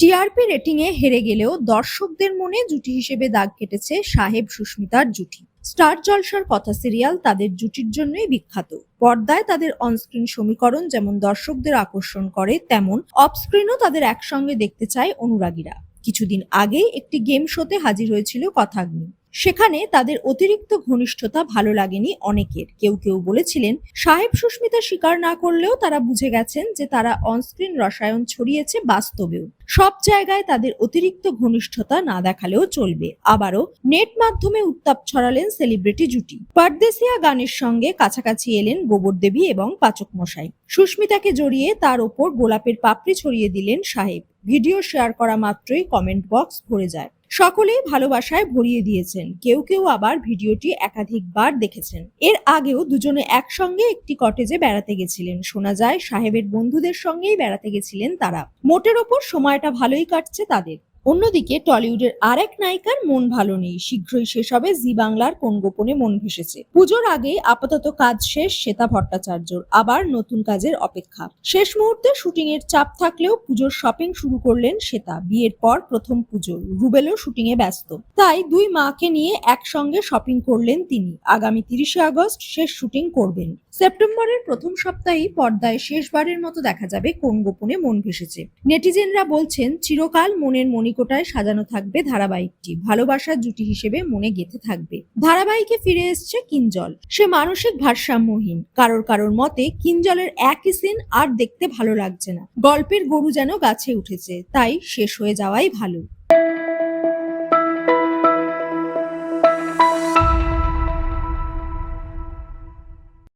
TRP রেটিংয়ে হেরে গেলেও দর্শকদের মনে জুটি হিসেবে দাগ কেটেছে সাহেব সুস্মিতার জুটি। স্টার জলসার কথা সিরিয়াল তাদের জুটির জন্যই বিখ্যাত। পর্দায় তাদের অনস্ক্রিন সমীকরণ যেমন দর্শকদের আকর্ষণ করে, তেমন অফস্ক্রিনও তাদের একসঙ্গে দেখতে চায় অনুরাগীরা। কিছুদিন আগে একটি গেম শোতে হাজির হয়েছিল কথাগ্নি। সেখানে তাদের অতিরিক্ত ঘনিষ্ঠতা ভালো লাগেনি অনেকের। কেউ কেউ বলেছিলেন, সাহেব সুস্মিতা স্বীকার না করলেও তারা বুঝে গেছেন যে তারা অনস্ক্রিন রসায়ন ছড়িয়েছে বাস্তবেও। সব জায়গায় তাদের অতিরিক্ত ঘনিষ্ঠতা না দেখালেও চলবে। আবারও নেট মাধ্যমে উত্তাপ ছড়ালেন সেলিব্রিটি জুটি। পারদেসিয়া গানের সঙ্গে কাছাকাছি এলেন গোবর দেবী এবং পাচক মশাই। সুস্মিতাকে জড়িয়ে তার ওপর গোলাপের পাপড়ি ছড়িয়ে দিলেন সাহেব। ভিডিও শেয়ার করা মাত্রই কমেন্ট বক্স ভরে যায়। সকলেই ভালোবাসায় ভরিয়ে দিয়েছেন। কেউ কেউ আবার ভিডিওটি একাধিকবার দেখেছেন। এর আগেও দুজনে একসঙ্গে একটি কটেজে বেড়াতে গেছিলেন। শোনা যায়, সাহেবের বন্ধুদের সঙ্গেই বেড়াতে গেছিলেন তারা। মোটের ওপর সময়টা ভালোই কাটছে তাদের। অন্যদিকে টলিউডের আর এক নায়িকার মন ভালো নেই। শীঘ্রই শেষ হবে জি বাংলার কোন গোপনে মন ভেসেছে। পুজোর আগেই আপাতত কাজ শেষ শ্বেতা ভট্টাচার্যর। আবার নতুন কাজের অপেক্ষা। শেষ মুহূর্তে শুটিং এর চাপ থাকলেও পুজোর শপিং শুরু করলেন শ্বেতা। বিয়ের পর প্রথম পুজো। রুবেলও শুটিং এ ব্যস্ত। তাই দুই মাকে নিয়ে একসঙ্গে শপিং করলেন তিনি। আগামী তিরিশে আগস্ট শেষ শুটিং করবেন। সেপ্টেম্বরের প্রথম সপ্তাহেই পর্দায় শেষবারের মতো দেখা যাবে কোন গোপনে মন ভেসেছে। নেটিজেনরা বলছেন, চিরকাল মনের মণিকোটায় সাজানো থাকবে ধারাবাহিকটি। ভালোবাসার জুটি হিসেবে মনে গেঁথে থাকবে। ধারাবাহিকে ফিরে এসছে কিঞ্জল। সে মানসিক ভারসাম্যহীন। কারোর কারোর মতে কিঞ্জলের একই সিন আর দেখতে ভালো লাগছে না। গল্পের গরু যেন গাছে উঠেছে, তাই শেষ হয়ে যাওয়াই ভালো।